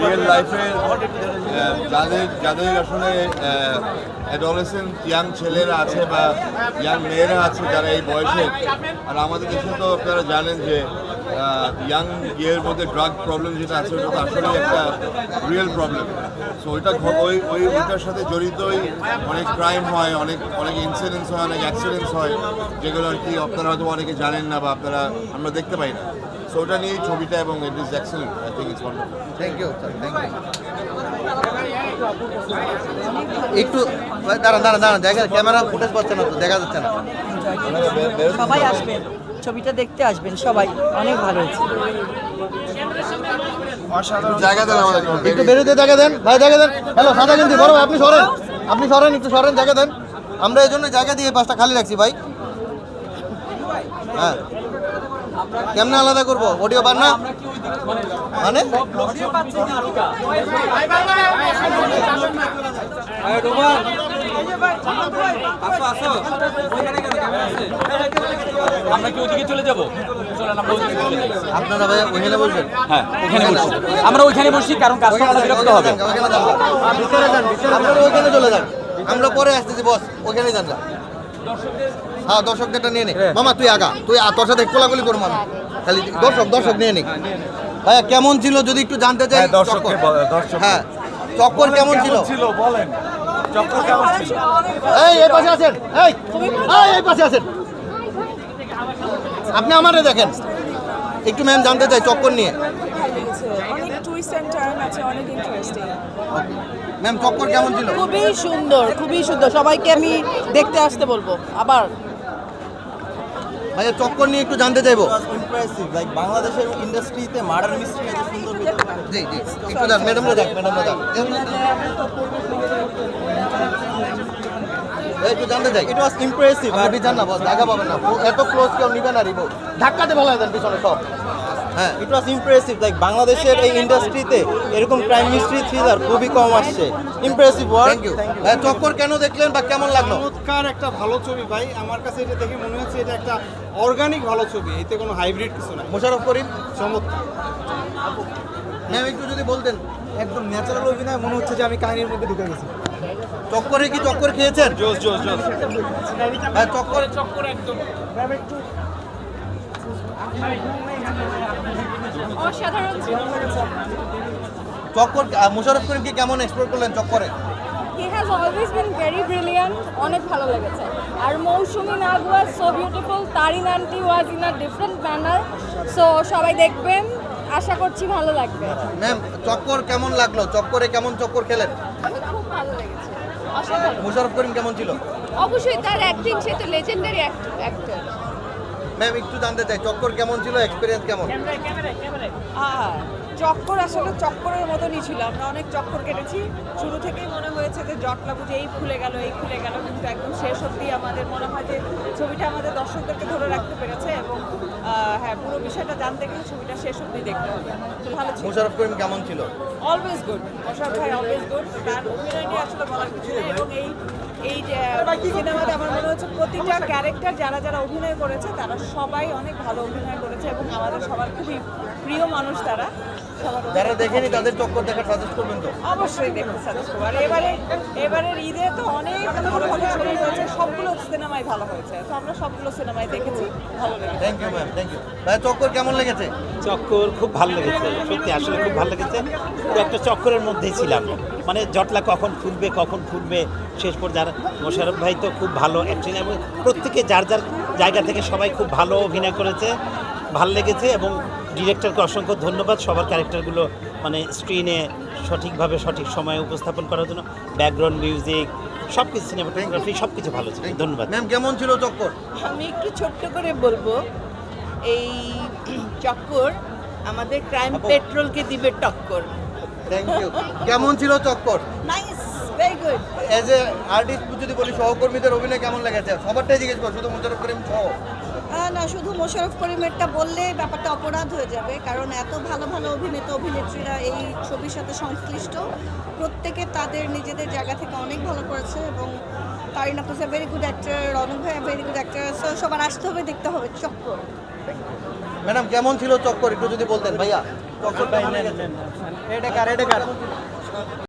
Real লাইফে যাদের যাদের আসলে অ্যাডোলেসেন্ট ইয়াং ছেলেরা আছে বা ইয়াং মেয়েরা আছে যারা এই বয়সে, আর আমাদের দেশে তো আপনারা জানেন যে ইয়াং ইয়ের মধ্যে ড্রাগ প্রবলেম যেটা আছে, ওটা তো আসলে একটা রিয়েল প্রবলেম সো ওইটা ওই ওই, ওইটার সাথে জড়িতই অনেক ক্রাইম হয়, অনেক অনেক ইনসিডেন্টস হয়, অনেক অ্যাক্সিডেন্টস হয়, যেগুলো আর কি আপনারা হয়তো অনেকে জানেন না বা আপনারা, আমরা দেখতে পাই না। সো ওটা নিয়েই ছবিটা এবং it is excellent I think it's wonderful thank you sir thank you একটু দাঁড়ান দাঁড়ান দাঁড়ান জায়গা ক্যামেরা ফুটেজ পাচ্ছে না তো দেখা যাচ্ছে না। সবাই আসবেন ছবিটা দেখতে আসবেন সবাই অনেক ভালো হয়েছে। জায়গা দেন আমাদের একটু বেরোতে জায়গা দেন। ভাই জায়গা দেন। হ্যালো সাদা কিন্তু বড় ভাই, আপনি সরেন। আপনি সরেন একটু সরেন জায়গা দেন। আমরা এই জন্য জায়গা দিয়ে পাশটা খালি রাখছি ভাই। হ্যাঁ। কেমনে আলাদা করব? অডিও পার না? মানে? আমরা কি ওইদিকে চলে যাব চলেন আমরা আপনারা ভাই ওইখানে বলবেন হ্যাঁ ওখানে বসি আমরা ওইখানে বসি কারণ কাস্টমার বিরক্ত হবে। ওইখানে যান, ভিতরে আপনারা ওইখানে চলে যান। আমরা পরে আসতেছি বস। ওইখানে যান না হ্যাঁ দর্শকদেরটা নিয়ে নে। মামা তুই আগা। তুই তোর সাথে কোলাগুলি করব আমি খালি দর্শক দর্শক নিয়ে নে। ভাইয়া কেমন ছিল যদি একটু জানতে চাই? হ্যাঁ, চক্কর। দর্শক- হ্যাঁ চক্কর কেমন ছিল? ছিল বলেন। চক্কর কেমন ছিল? এই এই পাশে আছেন। এই এই এই পাশে আছেন। আপনি আমারে দেখেন। একটু ম্যাম জানতে চাই চক্কর নিয়ে। ম্যাম চক্কর কেমন ছিল? খুবই সুন্দর খুবই সুন্দর। সবাইকে আমি দেখতে আসতে বলব। আবার। ভাইয়া চক্কর নিয়ে একটু জানতে চাইব। ইমপ্রেসিভ লাইক বাংলাদেশের ইন্ডাস্ট্রিতে মার্ডার মিস্ট্রি এত সুন্দর জি জি একটু যান ম্যাডামরা যান ম্যাডামরা একটু জানতে চাই। ইট ওয়াজ ইমপ্রেসিভ আপনি জান না বস জায়গা পাবেন না। এত ক্লোজ কেউ নিবে না রিবো ধাক্কাতে ভালো দেন পিছনে সব। হ্যাঁ ইট ওয়াজ ইমপ্রেসিভ লাইক বাংলাদেশের এই ইন্ডাস্ট্রিতে এরকম ক্রাইম মিস্ট্রি থ্রিলার খুবই কম আসছে। ইমপ্রেসিভ থ্যাংক ইউ চক্কর কেন দেখলেন বা কেমন লাগল? চমৎকার একটা ভালো ছবি ভাই। আমার কাছে এটা দেখে মনে হচ্ছে এটা একটা অর্গানিক ভালো ছবি। এতে কোনো হাইব্রিড কিছু নাই। মোশারফ করিম? চমৎকার। ম্যাম একটু যদি বলতেন একদম ন্যাচারাল অভিনয় মনে হচ্ছে যে আমি কাহিনীর মধ্যে ঢুকে গেছি। চক্করে কি চক্কর খেয়েছেন? জোস জোস জোস হ্যাঁ চক্করে চক্কর অসাধারণ চক্কর মোশারফ করিমকে কেমন এক্সপ্লোর করলেন চক্করে? He has always been very brilliant অনেক ভালো লেগেছে। আর Mousumi Nag was so beautiful Tarin aunty was in a different manner so সবাই দেখবেন আশা করছি ভালো লাগবে। ম্যাম চক্কর কেমন লাগল? চক্করে কেমন চক্কর খেলেন? খুব ভালো লেগেছে। অসাধারণ। মোশারফ করিম কেমন ছিল? অবশ্যই তার অ্যাক্টিং সে তো লেজেন্ডারি অ্যাক্টর ম্যাম একটু জানতে চাই চক্কর কেমন ছিল? এক্সপিরিয়েন্স কেমন? চক্কর আসলে চক্করের মতনই ছিল। আমরা অনেক চক্কর কেটেছি। শুরু থেকেই মনে হয়েছে যে জটলা বুঝে এই খুলে গেল এই খুলে গেল কিন্তু একদম শেষ অবধি আমাদের মনে হয় যে ছবিটা আমাদের দর্শকদেরকে ধরে রাখতে পেরেছে এবং হ্যাঁ পুরো বিষয়টা জানতে গেলে ছবিটা শেষ অবধি দেখতে হবে। তো ভালো ছিল। মোশারফ করিম কেমন ছিল? অলওয়েজ গুড মোশারফ ভাই অলওয়েজ গুড তার অভিনয় নিয়ে আসলে বলার কিছু নেই। এবং এই এই যে সিনেমাতে আমার মনে হচ্ছে প্রতিটা ক্যারেক্টার যারা যারা অভিনয় করেছে তারা সবাই অনেক ভালো অভিনয় করেছে এবং আমাদের সবার খুবই প্রিয় মানুষ তারা। যারা দেখেনি তাদের চক্কর দেখার সাজেস্ট করবেন তো? অবশ্যই দেখুন সাজেস্ট করব। আর এবারে এবারের ঈদে তো অনেক ভালো ভালো ছবি হয়েছে সবগুলো সিনেমাই ভালো হয়েছে। তো আমরা সবগুলো সিনেমাই দেখেছি ভালো লেগেছে। Thank you ma'am thank you ভাই চক্কর কেমন লেগেছে? চক্কর খুব ভালো লেগেছে সত্যি আসলে খুব ভালো লেগেছে। পুরো একটা চক্করের মধ্যেই ছিলাম। মানে জটলা কখন খুলবে কখন খুলবে শেষ পর পর্যায়ে মোশারফ ভাই তো খুব ভালো অ্যাকশন এবং প্রত্যেকে যার যার জায়গা থেকে সবাই খুব ভালো অভিনয় করেছে ভালো লেগেছে এবং ডিরেক্টরকে অসংখ্য ধন্যবাদ। সবার ক্যারেক্টারগুলো মানে স্ক্রিনে সঠিকভাবে সঠিক সময়ে উপস্থাপন করার জন্য ব্যাকগ্রাউন্ড মিউজিক সব কিছু সিনেমাটোগ্রাফি সব কিছু ভালো ছিল। ধন্যবাদ। ম্যাম কেমন ছিল চক্কর? আমি একটু ছোট্ট করে বলব এই চক্কর আমাদের ক্রাইম পেট্রোলকে দিবে টক্কর। থ্যাংক ইউ কেমন ছিল Chakkar? Nice very good as a artist যদি বলি সহকর্মীদের অভিনয় কেমন লেগেছে? সবারটাই জিজ্ঞেস করো শুধু মোশারফ করিম সহ। না শুধু মোশাররফ করিমেরটা বললে ব্যাপারটা অপরাধ হয়ে যাবে কারণ এত ভালো ভালো অভিনেতা অভিনেত্রীরা এই ছবির সাথে সংশ্লিষ্ট। প্রত্যেকে তাদের নিজেদের জায়গা থেকে অনেক ভালো করেছে এবং Tarin Afroz very good actor Ronok ভাই ভেরি গুড অ্যাক্টর সো সবার আসতে হবে দেখতে হবে চক্কর। ম্যাডাম কেমন ছিল চক্কর? একটু যদি বলতেন ভাইয়া। এটা কার এটা কার